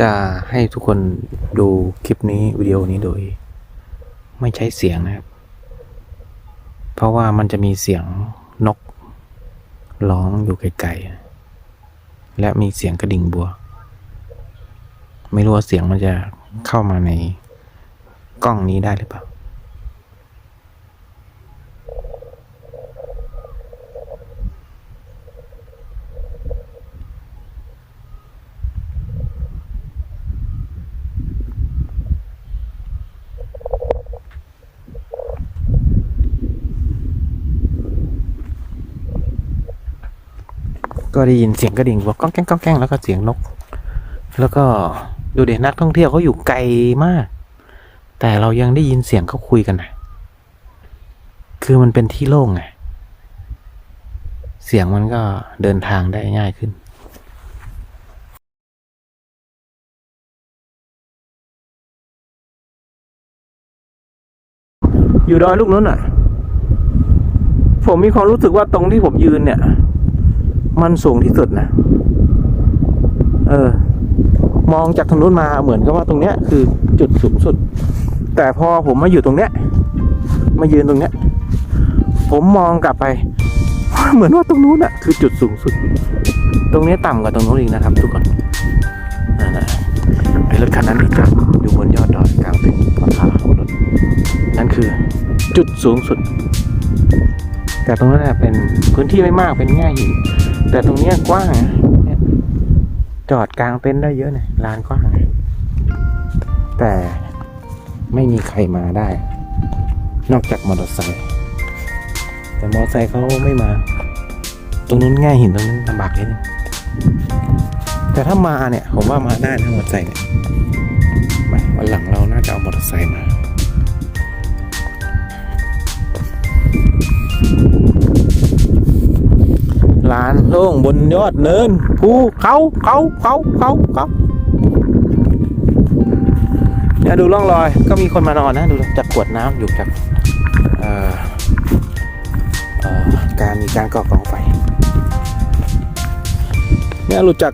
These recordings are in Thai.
จะให้ทุกคนดูคลิปนี้วิดีโอนี้โดย ไม่ใช้เสียงนะครับ เพราะว่ามันจะมีเสียงนกร้องอยู่ไกลๆและมีเสียงกระดิ่งบัว ไม่รู้ว่าเสียงมันจะเข้ามาในกล้องนี้ได้หรือเปล่า ก็ได้ยินเสียงกระดิ่งบอกก้องแก้งก้องแก้งแล้วก็เสียงนก แล้วก็ดูเด็นักท่องเที่ยวเขาอยู่ไกลมาก แต่เรายังได้ยินเสียงเขาคุยกันนะคือมันเป็นที่โล่งไงเสียงมันก็เดินทางได้ง่ายขึ้นอยู่ดอยลูกนู้นอะ ผมมีความรู้สึกว่าตรงที่ผมยืนเนี่ย มันสูงที่สุดนะ เออ มองจากทางนู้นมาเหมือนกับว่าตรงเนี้ย คือจุดสูงสุด แต่พอผมมาอยู่ตรงเนี้ย มายืนตรงเนี้ย ผมมองกลับไป เหมือนว่าตรงนู้นอะคือจุดสูงสุด ตรงเนี้ยต่ำกว่าตรงนู้นอีกนะครับ ทุกคนนั่นแหละไอ้รถคันนั้นที่จอดอยู่บนยอดดอยกลางเป็นพาของรถนั่นคือจุดสูงสุด แต่ตรงนั้นเป็นพื้นที่ไม่มากเป็นแง่หิน แต่ตรงเนี้ยกว้างเนี่ยจอดกลางเต็นท์ได้เยอะนะลานกว้าง แต่ไม่มีใครมาได้ นอกจากมอเตอร์ไซค์แต่มอเตอร์ไซค์เขาไม่มา ตรงนู้นง่ายหินตรงนู้นลำบากนิดนึงแต่ถ้ามาเนี่ย ผมว่ามาได้นะมอเตอร์ไซค์เนี่ยวันหลังเราน่าจะเอามอเตอร์ไซค์มา ลานโล่งบนยอดเนินภูเขาเขาเขาเขาเขาเนี่ยดูร่องรอยก็มีคนมานอนนะ ดูจากขวดน้ำอยู่จากการมีการก่อกองไฟเนี่ยหลุดจาก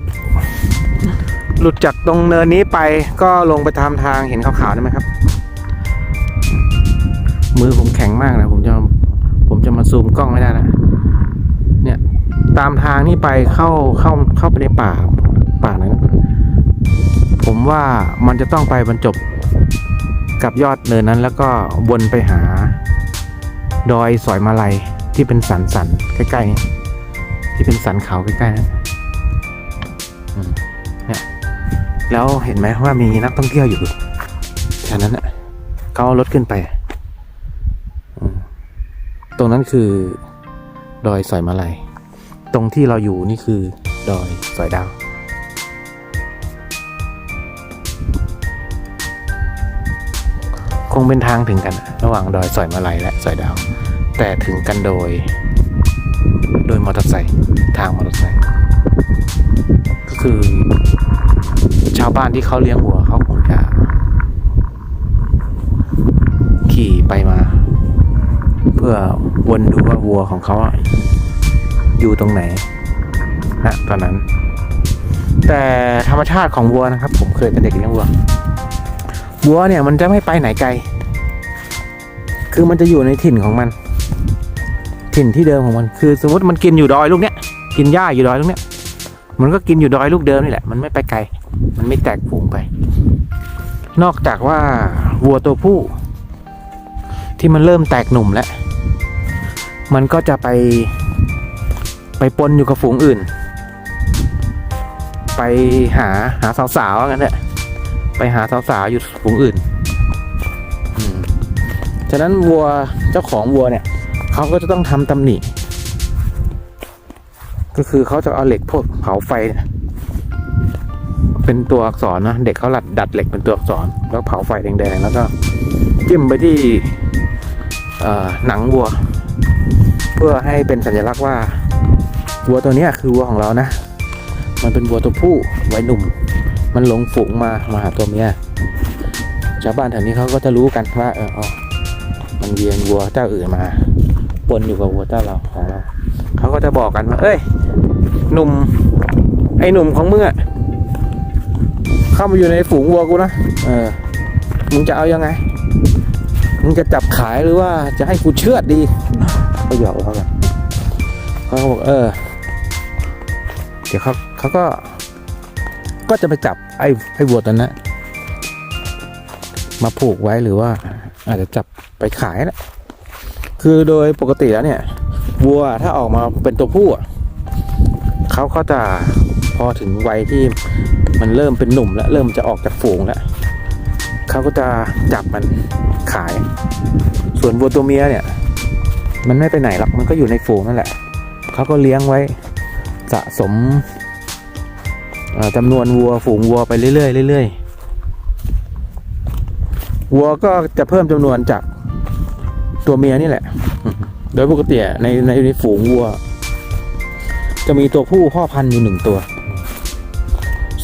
หลุดจากตรงเนินนี้ไปก็ลงไปตามทางเห็นขาวๆได้ไหมครับ มือผมแข็งมากนะผมจะผมจะมาซูมกล้องไม่ได้นะ ตามทางนี่ไปเข้าเข้าเข้าไปในป่าป่านั้นผมว่ามันจะต้องไปบรรจบกับยอดเนินนั้น แล้วก็วนไปหา ดอยสอยมาลัยที่เป็นสันสันใกล้ๆนี่ที่เป็นสันเขาใกล้ๆนั้นเนี่ยแล้วเห็นไหมว่ามีนักท่องเที่ยวอยู่แค่นั้นแหละเขาเอารถขึ้นไปตรงนั้นคือ ดอยสอยมาลัย ตรงที่เราอยู่นี่คือดอยสอยดาว คงเป็นทางถึงกัน ระหว่างดอยสอยมาลัยและสอยดาว แต่ถึงกันโดย โดยมอเตอร์ไซค์ทางมอเตอร์ไซค์ก็คือ ชาวบ้านที่เขาเลี้ยงวัวเขาคงจะขี่ไปมา เพื่อวนดูว่าวัวของเขา อยู่ตรงไหนนะตอนนั้น แต่ธรรมชาติของวัวนะครับ ผมเคยเป็นเด็กเลี้ยงวัววัวเนี่ยมันจะไม่ไปไหนไกล คือมันจะอยู่ในถิ่นของมัน ถิ่นที่เดิมของมัน คือสมมติมันกินอยู่ดอยลูกเนี้ย กินหญ้าอยู่ดอยลูกเนี้ย มันก็กินอยู่ดอยลูกเดิมนี่แหละ มันไม่ไปไกล มันไม่แตกฝูงไป นอกจากว่าวัวตัวผู้ ที่มันเริ่มแตกหนุ่มแล้ว มันก็จะไป ไปปนอยู่กับฝูงอื่น ไปหาหาสาวๆว่างั้นแหละไปหาสาวๆอยู่ฝูงอื่นฉะนั้นวัวเจ้าของวัวเนี่ยเขาก็จะต้องทำตำหนิ ก็คือเขาจะเอาเหล็กพวกเผาไฟเเป็นตัวอักษรนะเด็กเขาหลัดดัดเหล็กเป็นตัวอักษร แล้วเผาไฟแดงๆแล้วก็จิ้มไปที่หนังวัว เพื่อให้เป็นสัญลักษณ์ว่า วัวตัวนี้คือวัวของเรานะ มันเป็นวัวตัวผู้วัยหนุ่ม มันหลงฝูงมามาหาตัวเมียชาวบ้านแถวนี้เขาก็จะรู้กันว่าเอออ๋อมันเวียนวัวเจ้าอื่นมาปนอยู่กับวัวเจ้าเราของเราเขาก็จะบอกกันว่าเอ้ยหนุ่ม ไอ้หนุ่มของมึงอะเข้ามาอยู่ในฝูงวัวกูนะเออมึงจะเอายังไงมึงจะจับขายหรือว่าจะให้กูเชือดดีก็หยอกเขากันเขาบอกเออ ดี๋ยวเขาเขาก็ก็จะไปจับไอ้ไอ้วัวตัวนั้นมาผูกไว้หรือว่า อาจจะจับไปขายนะคือโดยปกติแล้วเนี่ย วัวถ้าออกมาเป็นตัวผู้เขาก็จะพอถึงวัยที่มันเริ่มเป็นหนุ่มแล้วเริ่มจะออกจากฝูงแล้วเขาก็จะจับมันขาย ส่วนวัวตัวเมียเนี่ย มันไม่ไปไหนหรอกมันก็อยู่ในฝูงนั่นแหละเขาก็เลี้ยงไว้ สะสมจำนวนวัวฝูงวัวไปเรื่อยๆเรื่อยๆวัวก็จะเพิ่มจำนวนจากตัวเมียนี่แหละ โดยปกติในในในฝูงวัว จะมีตัวผู้พ่อพันธุ์อยู่หนึ่งตัว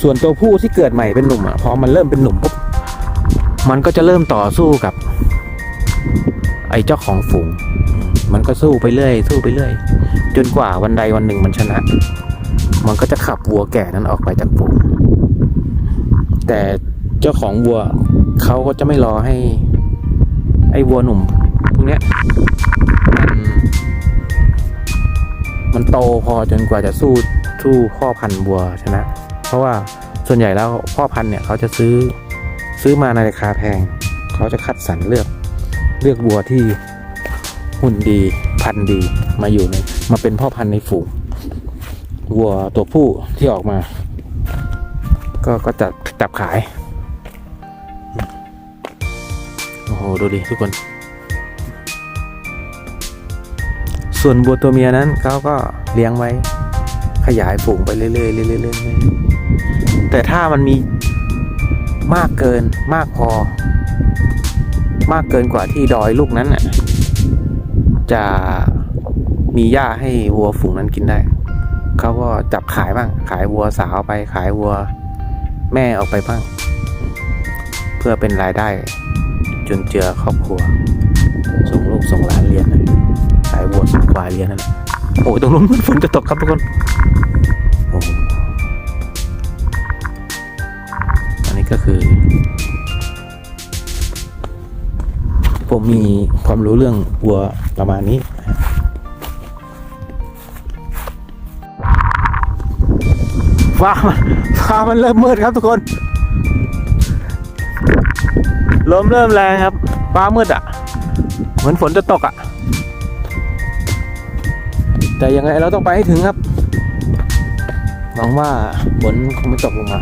ส่วนตัวผู้ที่เกิดใหม่เป็นหนุ่มอะพอมันเริ่มเป็นหนุ่มปุ๊บมันก็จะเริ่มต่อสู้กับ ไอ้เจ้าของฝูง มันก็สู้ไปเรื่อย สู้ไปเรื่อย จนกว่าวันใดวันหนึ่งมันชนะ มันก็จะขับวัวแก่นั้นออกไปจากฝูงแต่เจ้าของวัวเขาก็จะไม่รอให้ ไอ้วัวหนุ่มพวกเนี้ยมันมันโตพอจนกว่าจะสู้สู้พ่อพันธุ์วัวชนะ เพราะว่าส่วนใหญ่แล้วพ่อพันธุ์เนี่ยเขาจะซื้อซื้อมาในราคาแพง เขาจะคัดสรรเลือกเลือกวัวที่หุ่นดีพันธุ์ดี มาอยู่ในมาเป็นพ่อพันธุ์ในฝูงวัวตัวผู้ที่ออกมา ก็ก็จับจับขาย โอ้โห ดูดิทุกคน ส่วนวัวตัวเมียนั้นเขาก็เลี้ยงไว้ ขยายฝูงไปเรื่อยๆเรื่อยๆเรื่อยๆแต่ถ้ามันมีมากเกินมากพอ มากเกินกว่าที่ดอยลูกนั้นน่ะจะ มีหญ้าให้วัวฝูงนั้นกินได้ เขาก็จับขายบ้าง ขายวัวสาวไปขายวัวแม่ออกไปบ้าง เพื่อเป็นรายได้จนเจือครอบครัว ส่งลูกส่งหลานเรียนขายวัวส่งควายเรียนนั่นแหละโอ้ยตรงนู้นฝนจะตกครับทุกคนโอ้โหอันนี้ก็คือ ผมมีความรู้เรื่องวัวประมาณนี้ ฟ้ามันฟ้ามันเริ่มมืดครับทุกคนลมเริ่มแรงครับ ฟ้ามืดอะ เหมือนฝนจะตกอะ แต่ยังไงเราต้องไปให้ถึงครับหวังว่าฝนคงไม่ตกลงมา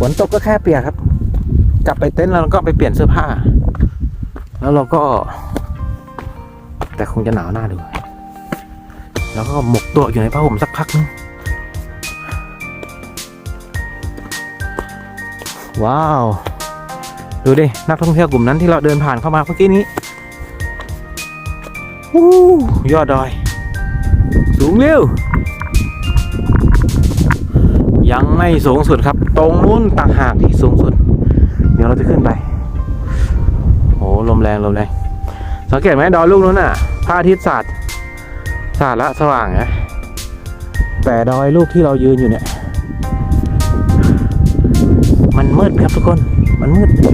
ฝนตกก็แค่เปียกครับ กลับไปเต็นท์แล้วเราก็ไปเปลี่ยนเสื้อผ้า แล้วเราก็ แต่คงจะหนาวหน้าดู แล้วก็หมกตัวอยู่ในผ้าห่มสักพักนึง ว้าว ดูดิ นักท่องเที่ยวกลุ่มนั้นที่เราเดินผ่านเข้ามาเมื่อกี้นี้วู้ยอดดอย สูงเร็ว ยังไม่สูงสุดครับ ตรงนู้นต่างหากที่สูงสุด เดี๋ยวเราจะขึ้นไปโอ้ลมแรงลมแรงสังเกตไหมดอยลูกนู้นน่ะพระอาทิตย์สาดสาดละสว่างนะแต่ดอยลูกที่เรายืนอยู่เนี่ย มืดครับทุกคน มันมืด มั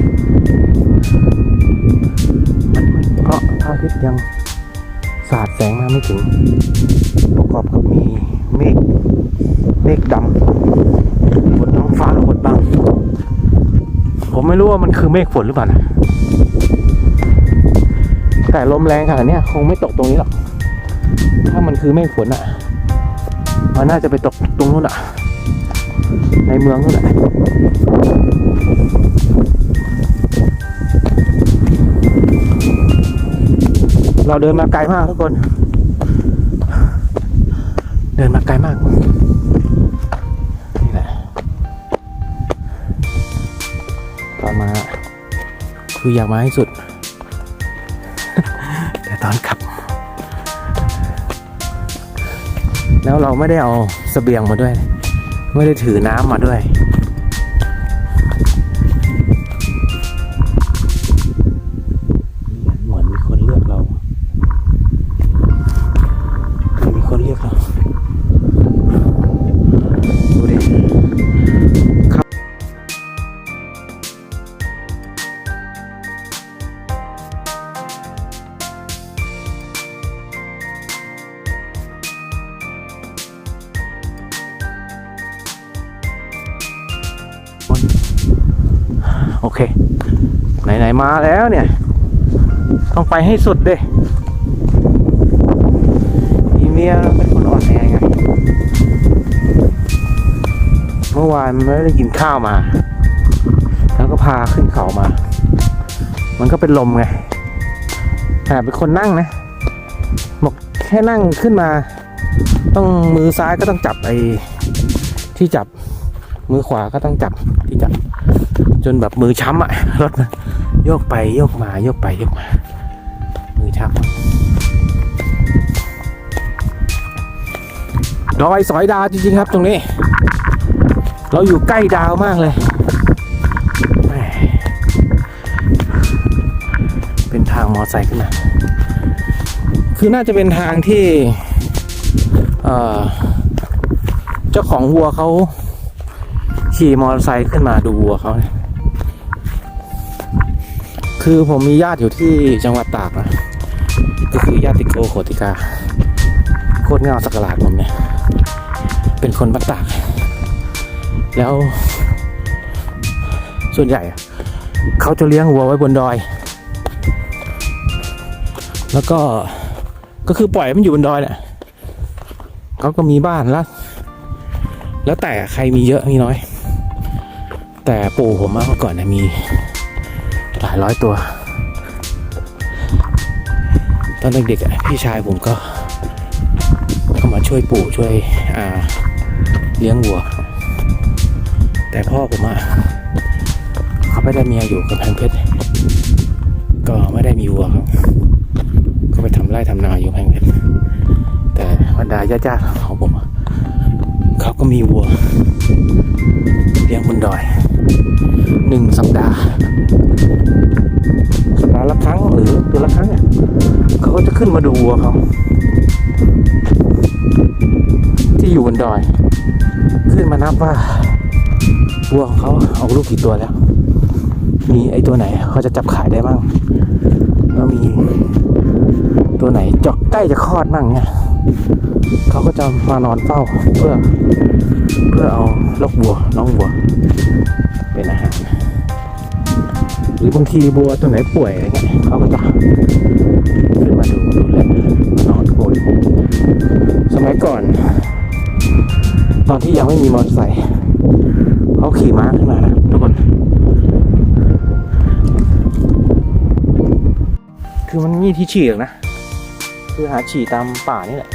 นมืดเพราะพระอาทิตย์ยังสาดแสงมาไม่ถึง ประกอบกับมีเมฆ เมฆดำบนท้องฟ้าบดบังผมไม่รู้ว่ามันคือเมฆฝนหรือเปล่านะ แต่ลมแรงขนาดนี้คงไม่ตกตรงนี้หรอก ถ้ามันคือเมฆฝนอะมันน่าจะไปตกตรงนู้นอะ ในเมืองนู่นแหละเราเดินมาไกลมากทุกคน เดินมาไกลมากนี่แหละตอนมาคืออยากมาให้สุด แต่ตอนกลับ แล้วเราไม่ได้เอาเสบียงมาด้วย ไม่ได้ถือน้ำมาด้วย โอเค ไหน ๆ มาแล้วเนี่ย ต้องไปให้สุดเด้อีเมียเป็นคนอ่อนแอไง เมื่อวานไม่ได้กินข้าวมา แล้วก็พาขึ้นเขามา มันก็เป็นลมไงแต่เป็นคนนั่งนะ บอกแค่นั่งขึ้นมา ต้องมือซ้ายก็ต้องจับไอ้ที่จับ มือขวาก็ต้องจับที่จับ จนแบบมือช้ำอะรถมันโยกไปโยกมาโยกไปโยกมา มือช้ำดอยสอยดาวจริงๆครับตรงนี้ เราอยู่ใกล้ดาวมากเลยเป็นทางมอไซค์ขึ้นมาคือน่าจะเป็นทางที่เอ่อเจ้าของวัวเขาขี่มอเตอร์ไซค์ขึ้นมาดูวัวเขาเนี่ย คือผมมีญาติอยู่ที่จังหวัดตากนะก็คือญาติโกโคติกา โคตรเงาสักหลาดผมเนี่ย เป็นคนบ้านตาก แล้ว ส่วนใหญ่ เขาจะเลี้ยงวัวไว้บนดอย แล้วก็ก็คือปล่อยมันอยู่บนดอยแหละเขาก็มีบ้านแล้วแล้วแต่ใครมีเยอะมีน้อย แต่ปู่ผมเมื่อก่อนเนี่ยมีายร้อยตัว ตอนเด็กๆพี่ชายผมก็ก็มาช่วยปู่ช่วยเลี้ยงวัว แต่พ่อผมอะเขาไม่ได้เมียอยู่กับแพงเพชรก็ไม่ได้มีวัวครับก็ไปทำไร่ทำนาอยู่แพงเพชรแต่บรรดาญาติๆของผมเขาก็มีวัวเลี้ยงบนดอย หนึ่งสัปดาห์สัปดาห์ละครั้งหรือเดือนละครั้งเนี่ยเขาก็จะขึ้นมาดูวัวเขาที่อยู่บนดอย ขึ้นมานับว่าวัวของเขาออกลูกกี่ตัวแล้ว มีไอตัวไหนเขาจะจับขายได้บ้างแล้วมีตัวไหนจอกใกล้จะคลอดมั่งเนี่ยเขาก็จะมานอนเฝ้าเพื่อ เพื่อเอาลูกวัวน้องวัว เป็นอาหาร หรือบางทีบัวตัวไหนป่วยอะไรเงี้ยเขาก็จะขึ้นมาดูดูแลนอนโกยสมัยก่อน ตอนที่ยังไม่มีมอเตอร์ไซค์เขาขี่ม้าขึ้นมานะทุกคน คือมันมีที่ฉี่หรอกนะ คือหาฉี่ตามป่านี่แหละ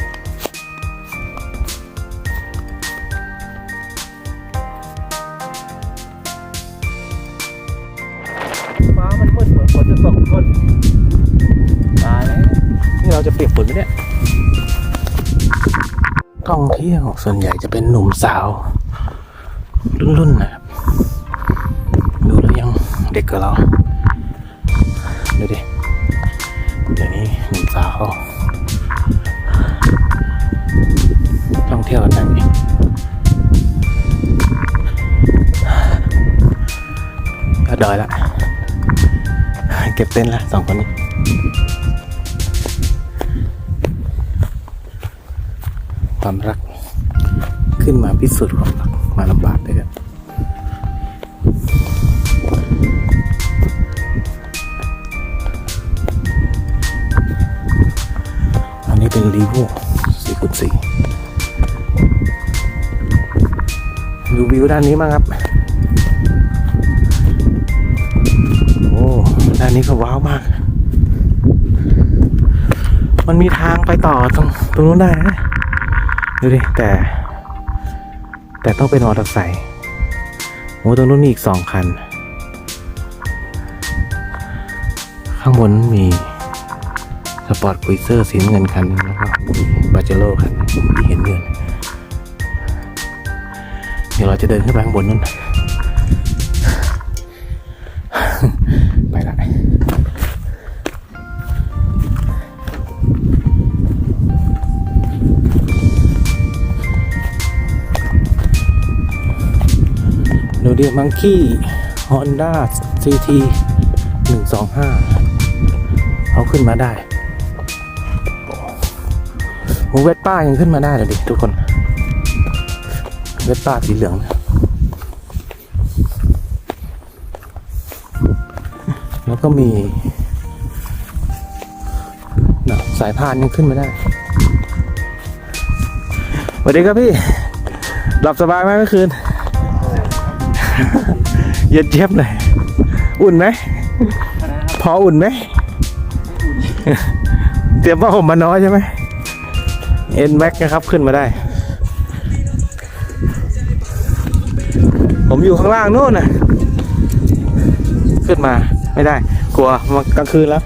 องเที่ยวส่วนใหญ่จะเป็นหนุ่มสาว รุ่นๆนะครับดูแล้วยังเด็กกว่าเราดูดิเดี๋ยวนี้หนุ่มสาวท่องเที่ยวกันแบบนี้ยอดอยละ เก็บเต้นท์ละสองคนนี้ ความรัก ขึ้นมาพิสูจน์ความรักมาลำบากด้วยกันอันนี้เป็นรีโวสี่คูณสี่ดูวิวด้านนี้มั้างครับ โอ้ ด้านนี้ก็ว้าวมาก มันมีทางไปต่อตรงตรงนู้นได้นะ ดูดิ แต่ แต่ต้องเป็นมอเตอร์ไซค์โอ้ตรงนู้นมีอีกสองคัน ข้างบนมีสปอร์ตคุยเซอร์สีนเงินคันนึงแล้วก็มีบาเจโร่คันมีเห็นเงินเดี๋ยวเราจะเดินขึ้นไปข้างบนนู้น เดูดิมังคี้ฮอนด้าซีทีหนึ่งสองห้าเขาขึ้นมาได้โอ้เวสป้ายังขึ้นมาได้เลยดิทุกคน เวสป้าสีเหลือง แล้วก็มีนะสายพานยังขึ้นม่ได้สวัสดีครับพี่ หลับสบายไหมเมื่อคืน เย็นเจี๊ยบเลย อุ่นไหม พออุ่นไหม เตรียมผ้าห่มมาน้อยใช่ไหมเอ็นแม็กนะครับขึ้นมาได้ ผมอยู่ข้างล่างนู่นน่ะขึ้นมาไม่ได้ กลัวมากลางคืนแล้ว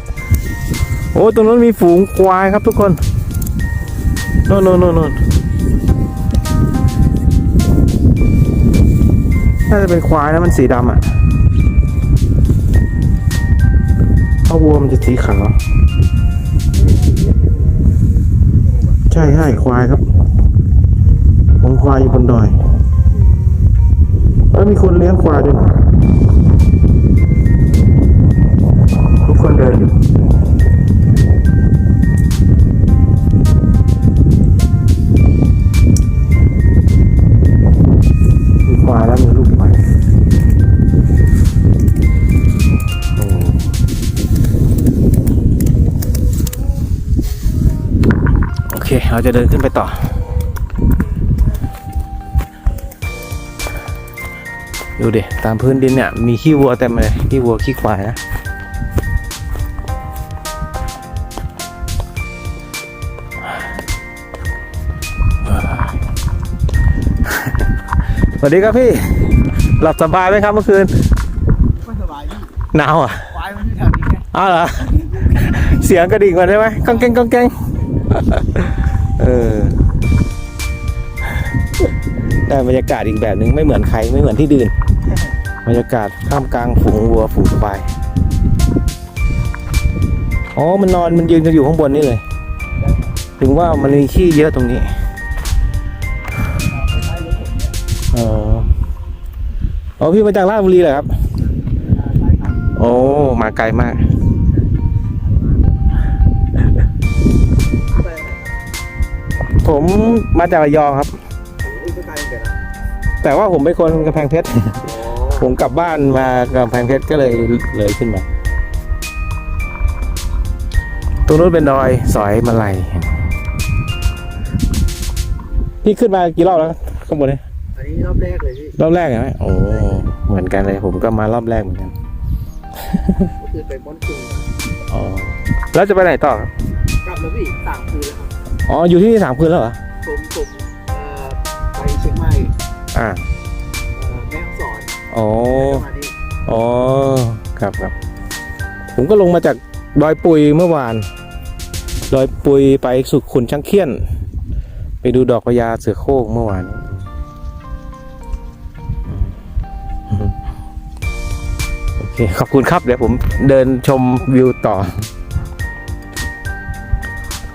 โอ้ตรงนู้นมีฝูงควายครับทุกคน โน่นโน่นโน่น น่าจะเป็นควายนะมันสีดำอะเพราะวัวมันจะสีขาว ใช่ใช่ควายครับผมควายอยู่บนดอยแล้วมีคนเลี้ยงควายด้วยทุกคนเดินอยู่ เคเราจะเดินขึ้นไปต่อ ดูดิ ตามพื้นดินเนี่ย มีขี้วัวเต็มเลยขี้วัวขี้ควายนะสวัสดีครับพี่ หลับสบายไหมครับเมื่อคืนไม่สบายพี่หนาวอะควายมันอยู่แถวนี้ไงอ้าวเหรอ เสียงกระดิ่งมาได้ไหมก้องแกงก้องแกง เออได้บรรยากาศอีกแบบหนึ่งไม่เหมือนใครไม่เหมือนที่ดื่นบรรยากาศท่ามกลางฝูงวัวฝูงควายอ๋อมันนอนมันยืนกันอยู่ข้างบนนี่เลย ถึงว่ามันมีขี้เยอะตรงนี้อ๋ออ๋อพี่มาจากราชบุรีเหรอครับ โอ้ มาไกลมาก ผมมาจากระยองครับอุ้ยก็ไกลเหมือนกันนะแต่ว่าผมเป็นคนกำแพงเพชร ผมกลับบ้านมากำแพงเพชรก็เลยเลยขึ้นมาตรงนู้นเป็นดอยสอยมาลัยพี่ขึ้นมากี่รอบแล้วข้างบนนี้อันนี้รอบแรกเลยพี่รอบแรกเหรอโอ้เหมือนกันเลย ผมก็มารอบแรกเหมือนกันก็คือไปม้อนคุงอ๋อแล้วจะไปไหนต่อครับกลับแล้วพี่สามคืนแล้วครับ อ๋อ อยู่ที่นี่สามคืนแล้วเหรอ ผมผมเอ่อไปเชียงใหม่อ่า เอ่อแม่ฮ่องสอนอ๋อ แล้วก็มานี่อ๋อ ครับครับ ผมก็ลงมาจากดอยปุยเมื่อวาน ดอยปุยไปสุขขุนช่างเคียน ไปดูดอกพญาเสือโคร่งเมื่อวานอืมโอเค ขอบคุณครับ เดี๋ยวผมเดินชมวิวต่อ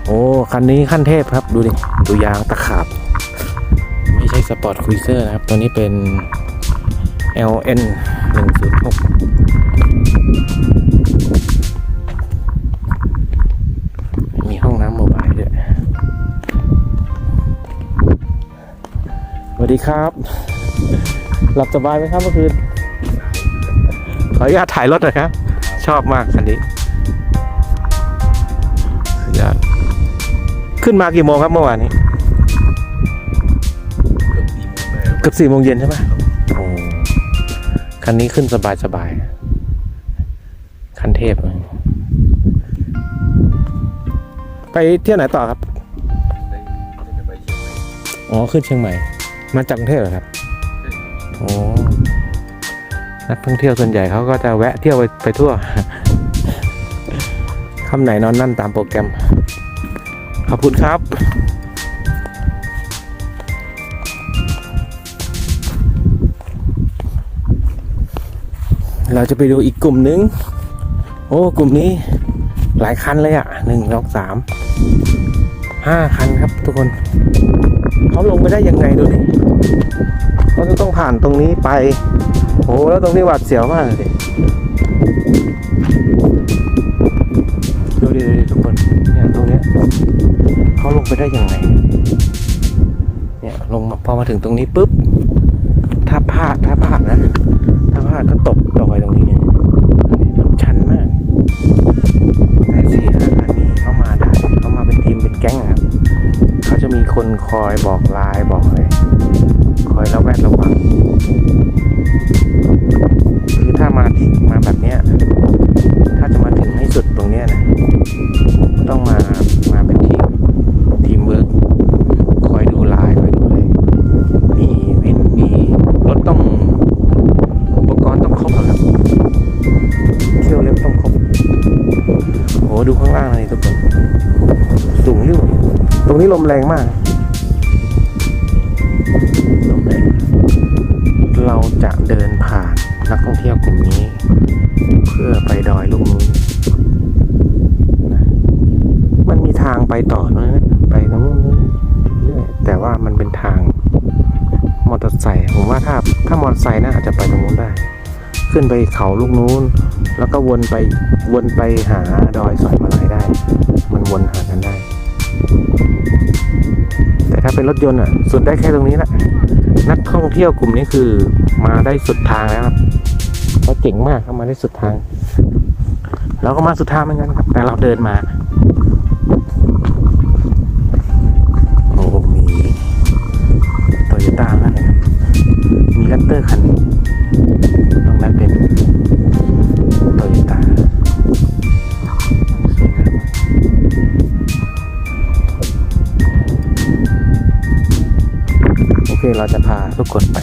โอ้คันนี้ขั้นเทพครับดูดิดูยางตะขาบ ไม่ใช่สปอร์ตคุยเซอร์นะครับ ตัวนี้เป็น LN 106 มีห้องน้ำโมบายด้วยสวัสดีครับ หลับสบายไหมครับเมื่อคืนขออนุญาตถ่ายรถหน่อยครับ ชอบมากคันนี้ ขึ้นมากี่โมงครับเมื่อวานนี้เกือบสี่โมงเย็นใช่ไหมโอ้คันนี้ขึ้นสบายสบายๆคันเทพ ไปเที่ยวไหนต่อครับ อ๋อ ขึ้นเชียงใหม่ มาจากกรุงเทพเหรอครับโอ้นักท่องเที่ยวส่วนใหญ่เขาก็จะแวะเที่ยวไปไปทั่วคำไหนนอนนั่นตามโปรแกรม ขอบคุณครับ เราจะไปดูอีกกลุ่มหนึง โอ้ กลุ่มนี้หลายคันเลยอะ่ะหนึ่งสองสามห้าคันครับทุกคนเขาลงไปได้ยังไงดูดิเขาจะต้องผ่านตรงนี้ไปโอ้แล้วตรงนี้หวาดเสียวมากเลยดิดูดิดูดิทุกคน ตรงเนี้ยเขาลงไปได้ยังไงเนี่ยลงมาพอมาถึงตรงนี้ปุ๊บถ้าพลาดถ้าพลาดนะถ้าพลาดก็ตกตกไปตรงนี้เนี่ยชันมากแต่สี่ห้าคันนี้เข้ามาได้เข้ามาเป็นทีมเป็นแก๊งครับเขาจะมีคนคอยบอกลายบอกอะไรคอยระแวดระวังคือถ้ามาที่มาแบบ แรงมาก ลมแรงเราจะเดินผ่านนักท่องเที่ยวกลุ่มนี้ เพื่อไปดอยลูกนู้นนะมันมีทางไปต่อนะไปตรงนู้นเรื่อยแต่ว่ามันเป็นทางมอเตอร์ไซค์ผมว่าถ้าถ้ามอเตอร์ไซค์น่าอาจจะไปตรงนู้นได้ ขึ้นไปเขาลูกนู้น แล้วก็วนไปวนไปหาดอยสอยมาลายได้ เป็นรถยนต์อะ สุดได้แค่ตรงนี้แหละนักท่องเที่ยวกลุ่มนี้คือมาได้สุดทางแล้วครับเขาเจ๋งมากเขามาได้สุดทาง เราก็มาสุดทางเหมือนกันครับ แต่เราเดินมา ทุกคนไป